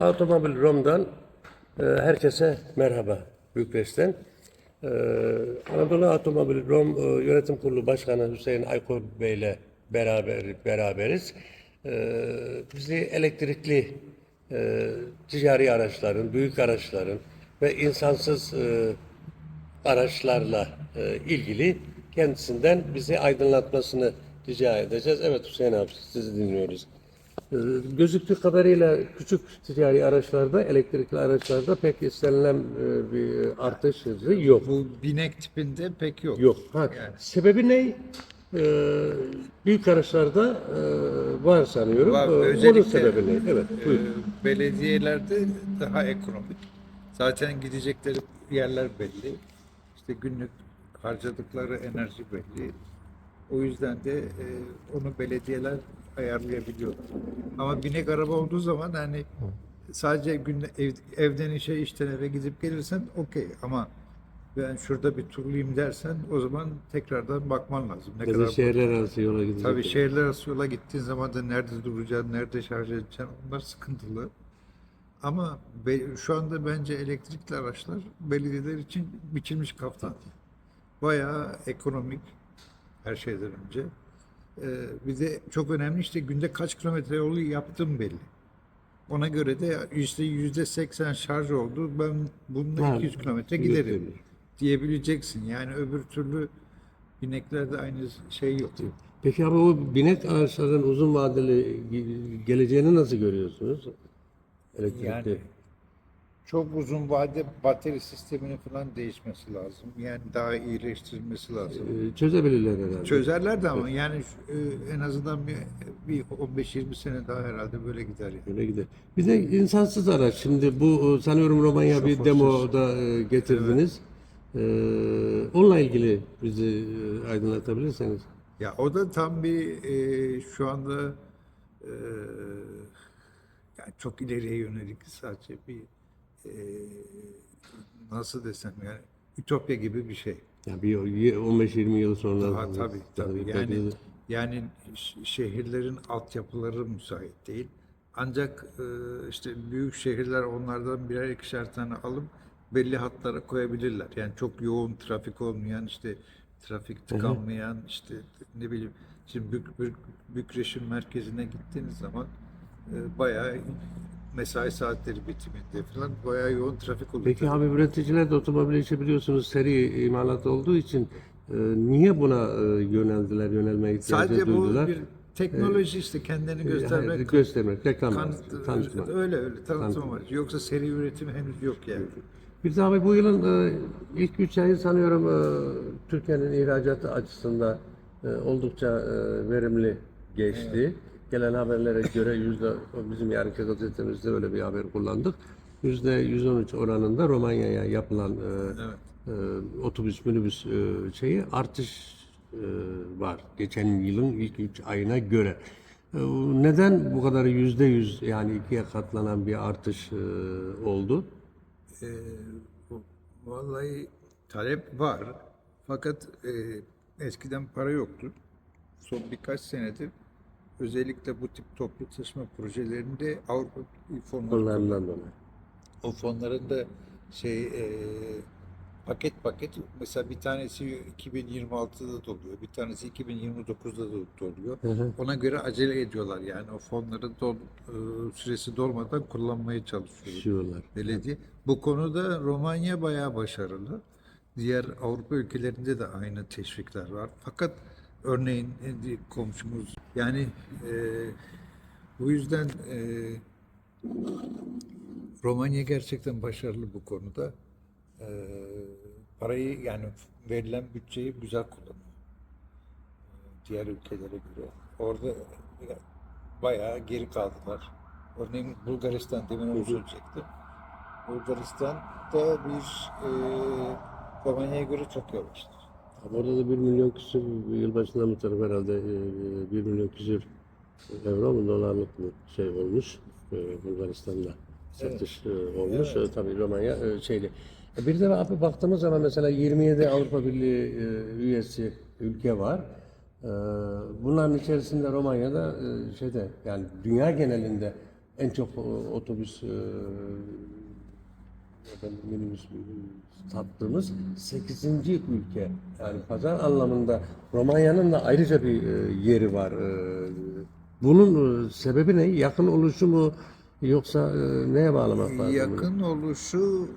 Otomobil Rom'dan e, herkese merhaba Bükreş'ten. E, Anadolu Otomobil Rom e, Yönetim Kurulu Başkanı Hüseyin Aykut Bey ile beraber beraberiz. E, bizi elektrikli e, ticari araçların, büyük araçların ve insansız e, araçlarla e, ilgili kendisinden bizi aydınlatmasını rica edeceğiz. Evet Hüseyin abi sizi dinliyoruz. Ee, Gözüktüğü kadarıyla küçük ticari araçlarda, elektrikli araçlarda pek istenilen e, bir artış hızı yok. Bu binek tipinde pek yok. Yok. Ha, Yani. Sebebi ne? Ee, büyük araçlarda e, var sanıyorum. Var, Ee, Bunun özellikle, sebebi ne? Evet, Ee, buyur. belediyelerde daha ekonomik. Zaten gidecekleri yerler belli. İşte günlük harcadıkları enerji belli. O yüzden de e, onu belediyeler ayarlayabiliyorlar. Ama binek araba olduğu zaman hani sadece günde ev, evden işe işten eve gidip gelirsen okey ama ben şurada bir turlayayım dersen o zaman tekrardan bakman lazım. Ne da kadar şehirler arası yola gidecek. Tabii şehirler arası yola gittiğin zaman da nerede duracaksın, nerede şarj edeceksin onlar sıkıntılı. Ama be- şu anda bence elektrikli araçlar belediyeler için biçilmiş kaftan. Bayağı ekonomik her şeyden önce. Ee, bir de çok önemli işte günde kaç kilometre yolu yaptım belli. Ona göre de işte yüzde seksen şarj oldu. Ben bununla Ha, 200 kilometre giderim diyebileceksin. Yani öbür türlü bineklerde aynı şey yok. Peki abi o binek araçların uzun vadeli ge- geleceğini nasıl görüyorsunuz? Elektrikli. Yani çok uzun vade batarya sisteminin falan değişmesi lazım. Yani daha iyileştirilmesi lazım. Ee, çözebilirler herhalde. Çözerler de ama yani şu- e, en azından bir, bir 15-20 sene daha herhalde böyle gider yani. Öyle gider. Bir de insansız araç. Şimdi bu e, sanıyorum Romanya bir demoda e, getirdiniz. Ee, onunla ilgili bizi e, aydınlatabilirseniz. Ya o da tam bir e, şu anda e, yani çok ileriye yönelik sadece bir e, nasıl desem yani ütopya gibi bir şey. Yani bir 15-20 yıl sonra. Daha tabii tabii. belki Yani de- yani şehirlerin altyapıları müsait değil. Ancak e, işte büyük şehirler onlardan birer ikişer tane alıp belli hatlara koyabilirler. Yani çok yoğun trafik olmayan işte trafik tıkanmayan işte ne bileyim şimdi Bük, Bük, Bükreş'in merkezine gittiğiniz zaman e, bayağı mesai saatleri bitiminde falan bayağı yoğun trafik oluyor. Peki abi üreticiler de otomobil işi biliyorsunuz seri imalat olduğu için e, niye buna e, yöneldiler, yönelmeye ihtiyacı Sadece bu duydular? bir teknoloji işte kendini E, göstermek hayır, göstermek, reklam, Tanıt- tanıtma. öyle öyle tanıtım amaçlı. Yoksa seri üretim henüz yok yani. Bir de abi bu yılın e, ilk üç ayı sanıyorum e, Türkiye'nin ihracatı açısından e, oldukça e, verimli geçti. Gelen haberlere göre yüzde bizim yarınki gazetemizde öyle bir haber kullandık. Yüzde 113 oranında Romanya'ya yapılan e, e, otobüs minibüs e, şeyi artış e, var. Geçen yılın ilk üç ayına göre. E, neden bu kadar yüzde yüz yani ikiye katlanan bir artış e, oldu? Bu- vallahi talep var. Fakat e, eskiden para yoktu. Son birkaç senedir özellikle bu tip toplu taşıma projelerinde Avrupa fonları Onlardan dolayı. o fonların da şey e, paket paket mesela bir tanesi 2026'da doluyor, bir tanesi 2029'da da doluyor. hı. Ona göre acele ediyorlar yani o fonların dol, e, süresi dolmadan kullanmaya çalışıyorlar belediye. Bu konuda Romanya bayağı başarılı. Diğer Avrupa ülkelerinde de aynı teşvikler var. Fakat örneğin e, komşumuz yani e, bu yüzden e, Romanya gerçekten başarılı bu konuda. E, parayı yani verilen bütçeyi güzel kullanıyor. E, Diğer ülkelere göre. Orada ya, bayağı geri kaldılar. Örneğin Bulgaristan demin onu söyleyecektim. Bulgaristan da bir e, Romanya'ya göre çok yavaştır. Orada da 1 milyon küsür yılbaşından bu tarafa herhalde 1 milyon küsür euro mu dolarlık mı şey olmuş e, Bulgaristan'da satış e, olmuş. E, Tabii Romanya e, şeyli. E, Bir de abi baktığımız zaman mesela 27 Avrupa Birliği e, üyesi ülke var. E, Bunların içerisinde Romanya'da e, şeyde yani dünya genelinde en çok e, otobüs e, efendim, minibüs sattığımız 8. ülke. Yani pazar anlamında Romanya'nın da ayrıca bir e, yeri var. E, bunun e, sebebi ne? Yakın oluşu mu yoksa neye bağlamak lazım? Yakın oluşu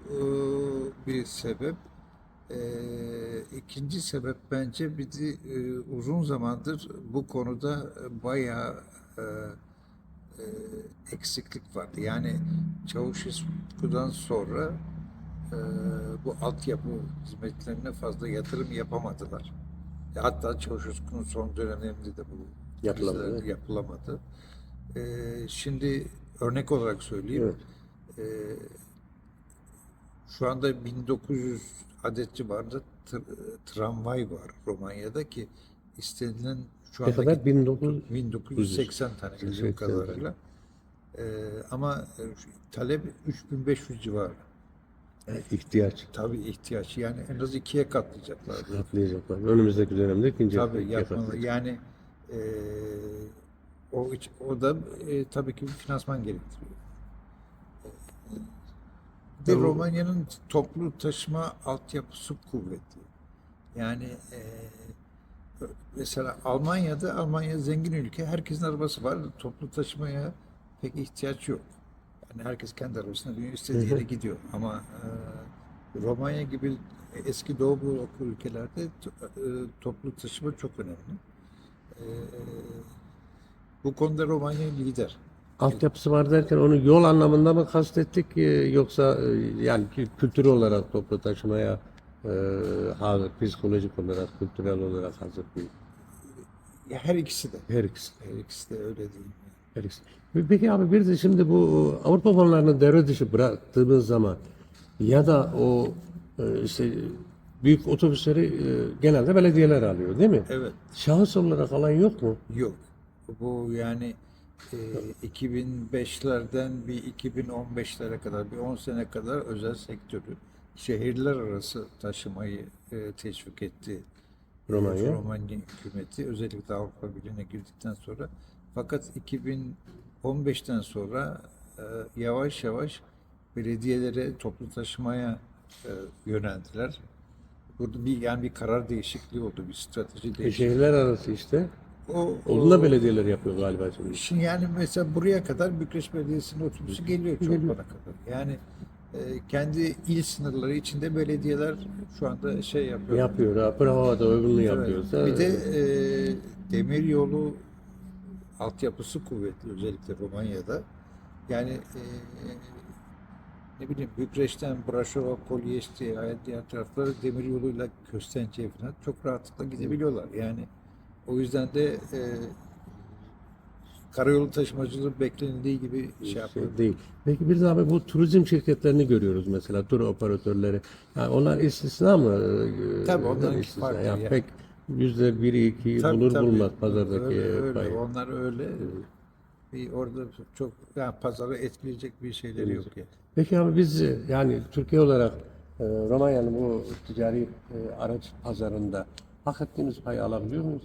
bir sebep. E, ikinci sebep bence bizi e, uzun zamandır bu konuda bayağı e, e, eksiklik vardı. Yani Çavuşesku'dan sonra e, bu altyapı hizmetlerine fazla yatırım yapamadılar. Hatta Çavuşesku'nun son dönemlerinde de bu Yapılamadı, yapılamadı. E, şimdi örnek olarak söyleyeyim. Evet. E, şu anda 1900 adet civarında tr- tramvay var Romanya'da ki istenilen şu Ne kadar? 1900 1980 tane bildiğim 80 tane. kadarıyla. Ee, ama e, talep 3500 civarı. ihtiyaç Tabii ihtiyaç. Yani en az ikiye katlayacaklar. atlayacaklar. Önümüzdeki dönemde ikinci Tabii yapmalı. Yani e, o o da e, tabii ki bir finansman gerektiriyor. De. Romanya'nın toplu taşıma altyapısı kuvvetli. Yani e, mesela Almanya'da Almanya zengin ülke. Herkesin arabası var. Toplu taşımaya pek ihtiyaç yok. Yani herkes kendi arabasına biniyor, istediği yere gidiyor. Ama e, Romanya gibi eski Doğu Bloku ülkelerde to- e, toplu taşıma çok önemli. E, bu konuda Romanya lider. Altyapısı var derken onu yol anlamında mı kastettik e, yoksa e, yani kü- kültür olarak toplu taşımaya hazır, psikolojik olarak, kültürel olarak hazır Ya her ikisi de. her ikisi. Her ikisi de öyle değil. Her ikisi. Peki abi bir de şimdi bu Avrupa fonlarını devre dışı bıraktığımız zaman ya da o e, işte büyük otobüsleri e, genelde belediyeler alıyor değil mi? Evet. Şahıs olarak alan yok mu? Yok. Bu yani e, 2005'lerden bir 2015'lere kadar bir 10 sene kadar özel sektörü şehirler arası taşımayı e, teşvik etti. Romanya. E, Romanya hükümeti özellikle Avrupa Birliği'ne girdikten sonra fakat 2015'ten sonra e, yavaş yavaş belediyelere toplu taşımaya e, yöneldiler. Burada bir yani bir karar değişikliği oldu, bir strateji E, değişikliği. şehirler arası işte. O, Onu da o- belediyeler yapıyor galiba şimdi. Şimdi yani mesela buraya kadar Bükreş Belediyesi'nin otobüsü geliyor Çorban'a kadar. Yani e, kendi il sınırları içinde belediyeler şu anda şey yapıyor. Yapıyor. Ha, Prava'da öbürünü Evet. yapıyorsa. Bir de e, demir yolu altyapısı kuvvetli özellikle Romanya'da. Yani e, ne bileyim Bükreş'ten Braşova, Polyesti, diğer tarafları demir yoluyla Köstence'ye falan çok rahatlıkla gidebiliyorlar. Yani o yüzden de e, karayolu taşımacılığı beklenildiği gibi şey şey yapıyor. değil. Peki bir de abi bu turizm şirketlerini görüyoruz mesela tur operatörleri. Yani onlar istisna mı? Ee, Tabii onların istisna. farklı Yani yani. pek yüzde biri iki Tabii, bulur tabii. bulmaz pazardaki öyle, öyle. payı. Onlar öyle. Bir orada çok yani pazarı etkileyecek bir şeyleri yok yani. Peki abi biz yani Türkiye olarak e, Romanya'nın bu ticari e, araç pazarında hak ettiğimiz payı alabiliyor muyuz?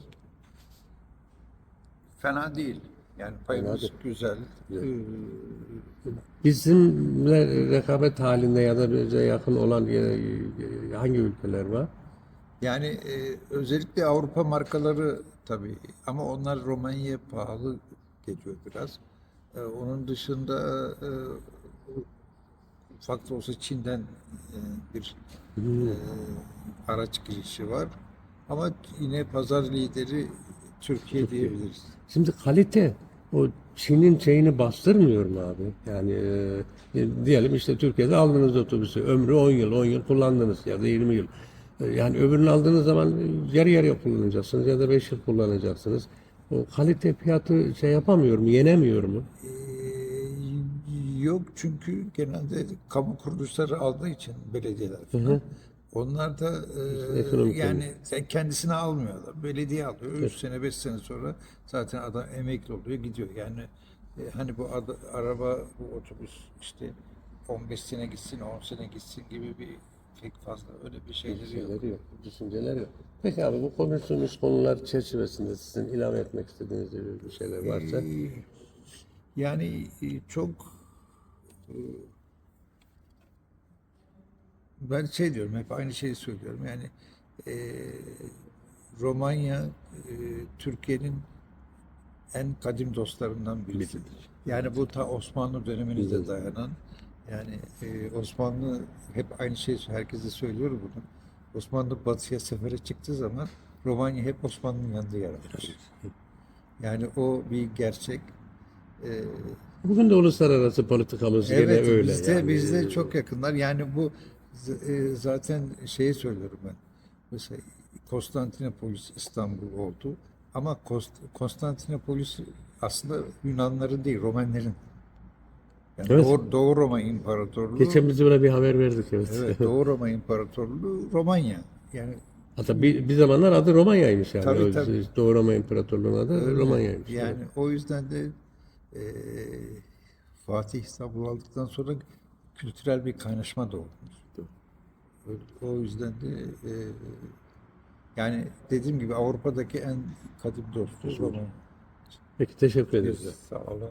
Fena değil. Yani payımız değil. güzel. Ee, Bizimle rekabet halinde ya da bize yakın olan e, e, hangi ülkeler var? Yani e, özellikle Avrupa markaları tabii ama onlar Romanya'ya pahalı geliyor biraz. E, onun dışında e, ufak da olsa Çin'den e, bir e, araç girişi var. Ama yine pazar lideri Türkiye diyebiliriz. Şimdi kalite o Çin'in şeyini bastırmıyor mu abi? Yani e, e, diyelim işte Türkiye'de aldınız otobüsü ömrü 10 yıl 10 yıl kullandınız ya da 20 yıl. E, yani öbürünü aldığınız zaman e, yarı yarıya kullanacaksınız ya da 5 yıl kullanacaksınız. O kalite fiyatı şey yapamıyor mu? Yenemiyor mu? Ee, Yok çünkü genelde kamu kuruluşları aldığı için belediyeler falan. Onlar da e, ekonomik yani kendisine almıyorlar. Belediye alıyor. 3 sene 5 sene sonra zaten adam emekli oluyor gidiyor. Yani e, hani bu ad- araba bu otobüs işte 15 sene gitsin 10 sene gitsin gibi bir pek fazla öyle bir şeyleri yok. Şeyleri yok, düşünceler yok. Peki abi bu konuştuğumuz konular çerçevesinde sizin ilave etmek istediğiniz bir şeyler varsa Ee, Yani e, çok e, ben şey diyorum hep aynı şeyi söylüyorum yani e, Romanya e, Türkiye'nin en kadim dostlarından birisidir. Yani bu ta Osmanlı dönemine de dayanan yani e, Osmanlı hep aynı şeyi herkese söylüyor bunu. Osmanlı batıya sefere çıktığı zaman Romanya hep Osmanlı'nın yanında yer almış. Yani o bir gerçek. E, Bugün de uluslararası politikamız gene Evet, öyle. bizde yani. bizde çok yakınlar. Yani bu z- e, zaten şeyi söylüyorum ben. Mesela Konstantinopolis İstanbul oldu. Ama Kost- Konstantinopolis aslında Yunanların değil, Romenlerin. Yani Evet. Doğu, Doğu Roma İmparatorluğu. Geçen biz buna bir haber verdik evet. Evet, Doğu Roma İmparatorluğu Romanya. Yani Hatta bir, bir zamanlar adı Romanya'ymış yani. Tabii, tabii. Doğu Roma İmparatorluğu'nun adı Öyle. Romanya'ymış. Yani o yüzden de e, Fatih İstanbul aldıktan sonra kültürel bir kaynaşma da olmuş. O- yüzden de e, yani dediğim gibi Avrupa'daki en kadim dostu Roma. Peki teşekkür ederiz. Sağ olun.